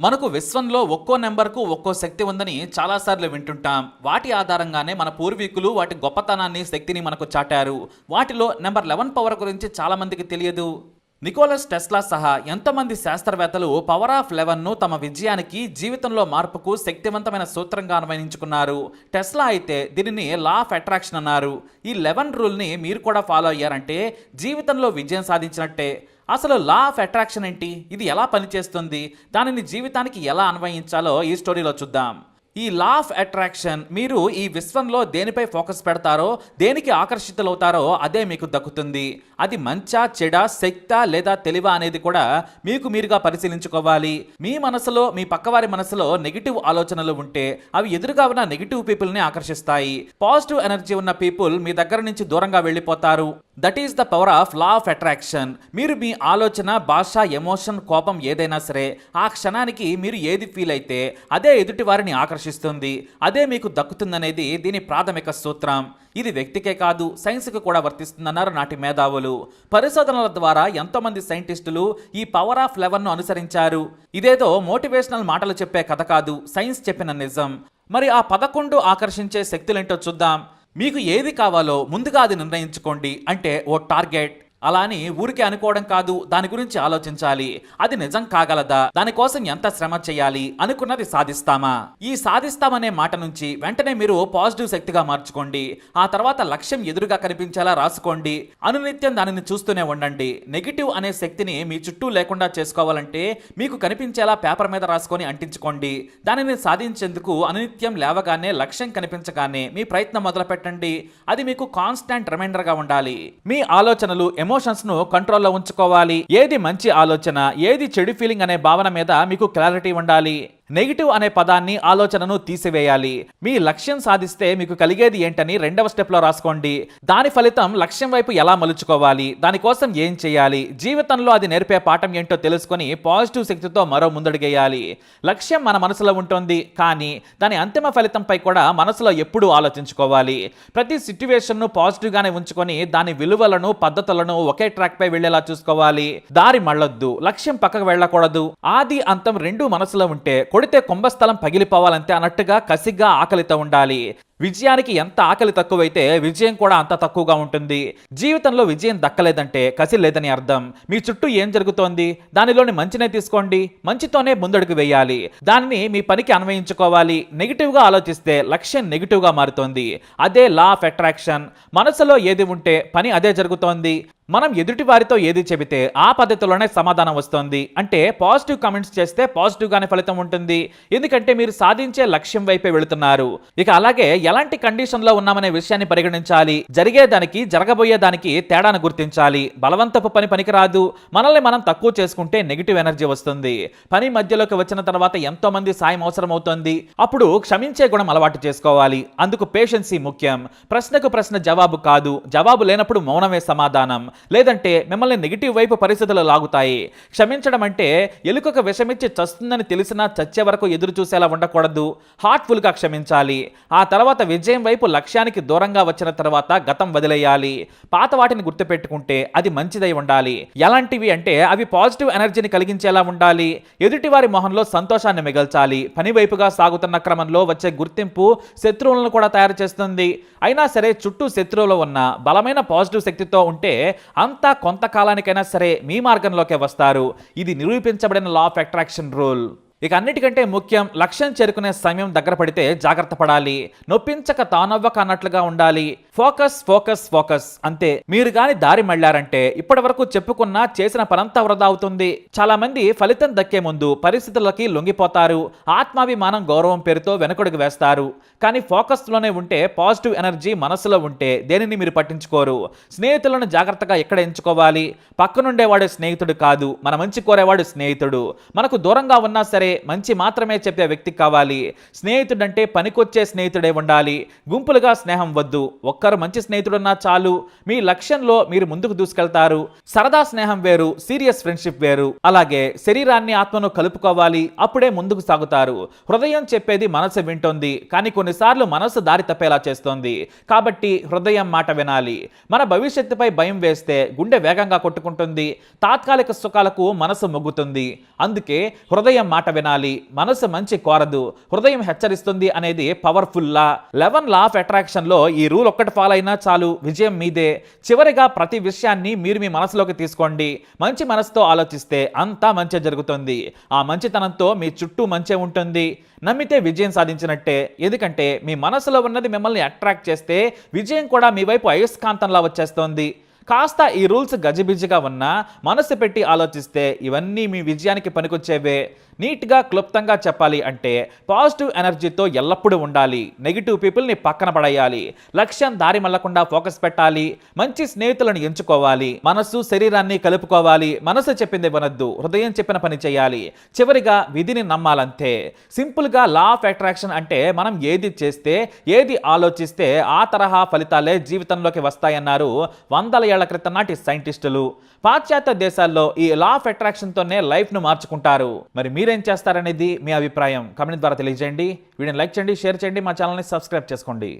మనకు విశ్వంలో ఒక్కో నెంబర్కు ఒక్కో శక్తి ఉందని చాలాసార్లు వింటుంటాం. వాటి ఆధారంగానే మన పూర్వీకులు వాటి గొప్పతనాన్ని శక్తిని మనకు చాటారు. వాటిలో నెంబర్ లెవెన్ పవర్ గురించి చాలా మందికి తెలియదు. నికోలస్ టెస్లా సహా ఎంతమంది శాస్త్రవేత్తలు పవర్ ఆఫ్ లెవెన్ను తమ విజయానికి జీవితంలో మార్పుకు శక్తివంతమైన సూత్రంగా అన్వయించుకున్నారు. టెస్లా అయితే దీనిని లా ఆఫ్ అట్రాక్షన్ అన్నారు. ఈ లెవెన్ రూల్ని మీరు కూడా ఫాలో అయ్యారంటే జీవితంలో విజయం సాధించినట్టే. అసలు లా ఆఫ్ అట్రాక్షన్ ఏంటి? ఇది ఎలా పనిచేస్తుంది? దానిని జీవితానికి ఎలా అన్వయించాలో ఈ స్టోరీలో చూద్దాం. ఈ లా ఆఫ్ అట్రాక్షన్ మీరు ఈ విశ్వంలో దేనిపై ఫోకస్ పెడతారో దేనికి ఆకర్షితులవుతారో అదే మీకు దక్కుతుంది. అది మంచా చెడా శక్త లేదా తెలివా అనేది కూడా మీకు మీరుగా పరిశీలించుకోవాలి. మీ మనసులో మీ పక్కవారి మనసులో నెగిటివ్ ఆలోచనలు ఉంటే అవి ఎదురుగా ఉన్న నెగిటివ్ పీపుల్ని ఆకర్షిస్తాయి. పాజిటివ్ ఎనర్జీ ఉన్న పీపుల్ మీ దగ్గర నుంచి దూరంగా వెళ్ళిపోతారు. That is the power of law of attraction మీరు మీ ఆలోచన భాష ఎమోషన్ కోపం ఏదైనా సరే ఆ క్షణానికి మీరు ఏది ఫీల్ అయితే అదే ఎదుటి వారిని ఆకర్షిస్తుంది అదే మీకు దక్కుతుందనేది దీని ప్రాథమిక సూత్రం. ఇది వ్యక్తికే కాదు సైన్స్కి కూడా వర్తిస్తుందన్నారు నాటి మేధావులు. పరిశోధనల ద్వారా ఎంతోమంది సైంటిస్టులు ఈ పవర్ ఆఫ్ లెవెన్ను అనుసరించారు. ఇదేదో మోటివేషనల్ మాటలు చెప్పే కథ కాదు సైన్స్ చెప్పిన నిజం. మరి ఆ పదకొండు ఆకర్షించే శక్తులేంటో చూద్దాం. మీకు ఏది కావాలో ముందుగా అది నిర్ణయించుకోండి అంటే ఓ టార్గెట్. అలా అని ఊరికే అనుకోవడం కాదు దాని గురించి ఆలోచించాలి. అది నిజం కాగలదా? దానికోసం ఎంత శ్రమ చేయాలి? అనుకున్నది సాధిస్తామా? ఈ సాధిస్తామనే మాట నుంచి వెంటనే మీరు పాజిటివ్ శక్తిగా మార్చుకోండి. ఆ తర్వాత లక్ష్యం ఎదురుగా కనిపించేలా రాసుకోండి. అనునిత్యం దానిని చూస్తూనే ఉండండి. నెగిటివ్ అనే శక్తిని మీ చుట్టూ లేకుండా చేసుకోవాలంటే మీకు కనిపించేలా పేపర్ మీద రాసుకొని అంటించుకోండి. దానిని సాధించేందుకు అనునిత్యం లేవగానే లక్ష్యం కనిపించగానే మీ ప్రయత్నం మొదలు పెట్టండి అది మీకు కాన్స్టాంట్ రిమైండర్గా ఉండాలి. మీ ఆలోచనలు ఎమోషన్స్ను కంట్రోల్లో ఉంచుకోవాలి. ఏది మంచి ఆలోచన ఏది చెడు ఫీలింగ్ అనే భావన మీద మీకు క్లారిటీ ఉండాలి. నెగిటివ్ అనే పదాన్ని ఆలోచనను తీసివేయాలి. మీ లక్ష్యం సాధిస్తే మీకు కలిగేది ఏంటని రెండవ స్టెప్లో రాసుకోండి. దాని ఫలితం లక్ష్యం వైపు ఎలా మలుచుకోవాలి? దానికోసం ఏం చేయాలి? జీవితంలో అది నేర్పే పాఠం ఏంటో తెలుసుకొని పాజిటివ్ శక్తితో మరో ముందడుగేయాలి. లక్ష్యం మన మనసులో ఉంటుంది కానీ దాని అంతిమ ఫలితంపై కూడా మనసులో ఎప్పుడూ ఆలోచించుకోవాలి. ప్రతి సిట్యువేషన్ను పాజిటివ్ గానే ఉంచుకొని దాని విలువలను పద్ధతులను ఒకే ట్రాక్ పై వెళ్ళేలా చూసుకోవాలి. దారి మళ్ళొద్దు. లక్ష్యం పక్కకు వెళ్ళకూడదు. ఆది అంతం రెండు మనసులో ఉంటే కొడితే కుంభస్థలం పగిలిపోవాలంతే అన్నట్టుగా కసిగ్గా ఆకలితో ఉండాలి. విజయానికి ఎంత ఆకలి తక్కువైతే విజయం కూడా అంత తక్కువగా ఉంటుంది. జీవితంలో విజయం దక్కలేదంటే కసి లేదని అర్థం. మీ చుట్టూ ఏం జరుగుతోంది? దానిలోని మంచినే తీసుకోండి. మంచితోనే ముందడుగు వేయాలి. దానిని మీ పనికి అన్వయించుకోవాలి. నెగిటివ్గా ఆలోచిస్తే లక్ష్యం నెగిటివ్గా మారుతోంది. అదే లా ఆఫ్ అట్రాక్షన్. మనసులో ఏది ఉంటే పని అదే జరుగుతోంది. మనం ఎదుటి వారితో ఏది చెబితే ఆ పద్ధతిలోనే సమాధానం వస్తుంది. అంటే పాజిటివ్ కమెంట్స్ చేస్తే పాజిటివ్ గానే ఫలితం ఉంటుంది. ఎందుకంటే మీరు సాధించే లక్ష్యం వైపే వెళుతున్నారు. ఇక అలాగే ఎలాంటి కండిషన్లో ఉన్నామనే విషయాన్ని పరిగణించాలి? జరిగేదానికి జరగబోయేదానికి తేడాను గుర్తించాలి. బలవంతపు పని పనికిరాదు. మనల్ని మనం తక్కువ చేసుకుంటే నెగిటివ్ ఎనర్జీ వస్తుంది. పని మధ్యలోకి వచ్చిన తర్వాత ఎంతో మంది సాయం అవసరం అవుతుంది అప్పుడు క్షమించే గుణం అలవాటు చేసుకోవాలి. అందుకు పేషెన్సీ ముఖ్యం. ప్రశ్నకు ప్రశ్న జవాబు కాదు. జవాబు లేనప్పుడు మౌనమే సమాధానం. లేదంటే మిమ్మల్ని నెగిటివ్ వైపు పరిస్థితులు లాగుతాయి. క్షమించడం అంటే ఎలుకకు విషమిచ్చి చస్తుందని తెలిసినా చచ్చే వరకు ఎదురు చూసేలా ఉండకూడదు. హార్ట్ఫుల్గా క్షమించాలి. ఆ తర్వాత విజయం వైపు లక్ష్యానికి దూరంగా వచ్చిన తర్వాత గతం వదిలేయాలి. పాత వాటిని గుర్తుపెట్టుకుంటే అది మంచిదై ఉండాలి. ఎలాంటివి అంటే అవి పాజిటివ్ ఎనర్జీని కలిగించేలా ఉండాలి. ఎదుటివారి మొహంలో సంతోషాన్ని మిగల్చాలి. పని వైపుగా సాగుతున్న క్రమంలో వచ్చే గుర్తింపు శత్రువులను కూడా తయారు చేస్తుంది. అయినా సరే చుట్టూ శత్రువులు ఉన్న బలమైన పాజిటివ్ శక్తితో ఉంటే అంతా కొంతకాలానికైనా సరే మీ మార్గంలోకే వస్తారు. ఇది నిరూపించబడిన లా ఆఫ్ అట్రాక్షన్ రూల్ ఇక అన్నిటికంటే ముఖ్యం లక్ష్యం చేరుకునే సమయం దగ్గర పడితే జాగ్రత్త పడాలి. నొప్పించక తానవ్వక అన్నట్లుగా ఉండాలి. Focus focus focus. అంతే. మీరు గాని దారి మళ్ళారంటే ఇప్పటి వరకు చెప్పుకున్న చేసిన పనంతా వృధా అవుతుంది. చాలా మంది ఫలితం దక్కే ముందు పరిస్థితులకి లొంగిపోతారు. ఆత్మాభిమానం గౌరవం పేరుతో వెనకడుగు వేస్తారు. కానీ ఫోకస్లోనే ఉంటే పాజిటివ్ ఎనర్జీ మనసులో ఉంటే దేనిని మీరు పట్టించుకోరు? స్నేహితులను జాగ్రత్తగా ఎక్కడ ఎంచుకోవాలి? పక్కనుండేవాడు స్నేహితుడు కాదు. మన మంచి కోరేవాడు స్నేహితుడు. మనకు దూరంగా ఉన్నా సరే మంచి మాత్రమే చెప్పే వ్యక్తి కావాలి. స్నేహితుడంటే పనికొచ్చే స్నేహితుడే ఉండాలి. గుంపులుగా స్నేహం వద్దు. ఒక్క ఒకరు మంచి స్నేహితుడున్నా చాలు. మీ లక్ష్యంలో మీరు ముందుకు దూసుకెళ్తారు. సరదా స్నేహం వేరు సీరియస్ ఫ్రెండ్షిప్ వేరు. అలాగే శరీరాన్ని ఆత్మను కలుపుకోవాలి అప్పుడే ముందుకు సాగుతారు. హృదయం చెప్పేది మనసు వింటోంది కానీ కొన్నిసార్లు మనసు దారి తప్పేలా చేస్తోంది. కాబట్టి హృదయం మాట వినాలి. మన భవిష్యత్తుపై భయం వేస్తే గుండె వేగంగా కొట్టుకుంటుంది తాత్కాలిక సుఖాలకు మనసు మొగ్గుతుంది. అందుకే హృదయం మాట వినాలి మనసు మంచి కోరదు హృదయం హెచ్చరిస్తుంది అనేది powerful law. Eleven law of అట్రాక్షన్లో ఈ రూల్ ఒక్కటి ఫాలో అయినా చాలు విజయం మీదే. చివరిగా ప్రతి విషయాన్ని మీరు మీ మనసులోకి తీసుకోండి. మంచి మనసుతో ఆలోచిస్తే అంతా మంచి జరుగుతుంది. ఆ మంచితనంతో మీ చుట్టూ మంచే ఉంటుంది. నమ్మితే విజయం సాధించినట్టే. ఎందుకంటే మీ మనసులో ఉన్నది మిమ్మల్ని అట్రాక్ట్ చేస్తే విజయం కూడా మీ వైపు అయస్కాంతంలా వచ్చేస్తోంది. కాస్త ఈ రూల్స్ గజిబిజిగా ఉన్నా మనసు పెట్టి ఆలోచిస్తే ఇవన్నీ మీ విజయానికి పనికొచ్చేవే. నీట్గా క్లుప్తంగా చెప్పాలి అంటే పాజిటివ్ ఎనర్జీతో ఎల్లప్పుడూ ఉండాలి. నెగిటివ్ పీపుల్ని పక్కన పడేయాలి. లక్ష్యం దారి మళ్ళకుండా ఫోకస్ పెట్టాలి. మంచి స్నేహితులను ఎంచుకోవాలి. మనస్సు శరీరాన్ని కలుపుకోవాలి. మనసు చెప్పింది వినొద్దు. హృదయం చెప్పిన పని చేయాలి. చివరిగా విధిని నమ్మాలంతే. సింపుల్గా లా ఆఫ్ అట్రాక్షన్ అంటే మనం ఏది చేస్తే ఏది ఆలోచిస్తే ఆ తరహా ఫలితాలే జీవితంలోకి వస్తాయన్నారు వందల ఏళ్ళ క్రితం నాటి సైంటిస్టులు. పాశ్చాత్య దేశాల్లో ఈ లా ఆఫ్ అట్రాక్షన్తోనే లైఫ్ను మార్చుకుంటారు. మరి మీరేం చేస్తారనేది మీ అభిప్రాయం. కమెంట్ ద్వారా తెలియజేయండి. వీడియోని లైక్ చేయండి షేర్ చేయండి మా ఛానల్ని సబ్స్క్రైబ్ చేసుకోండి.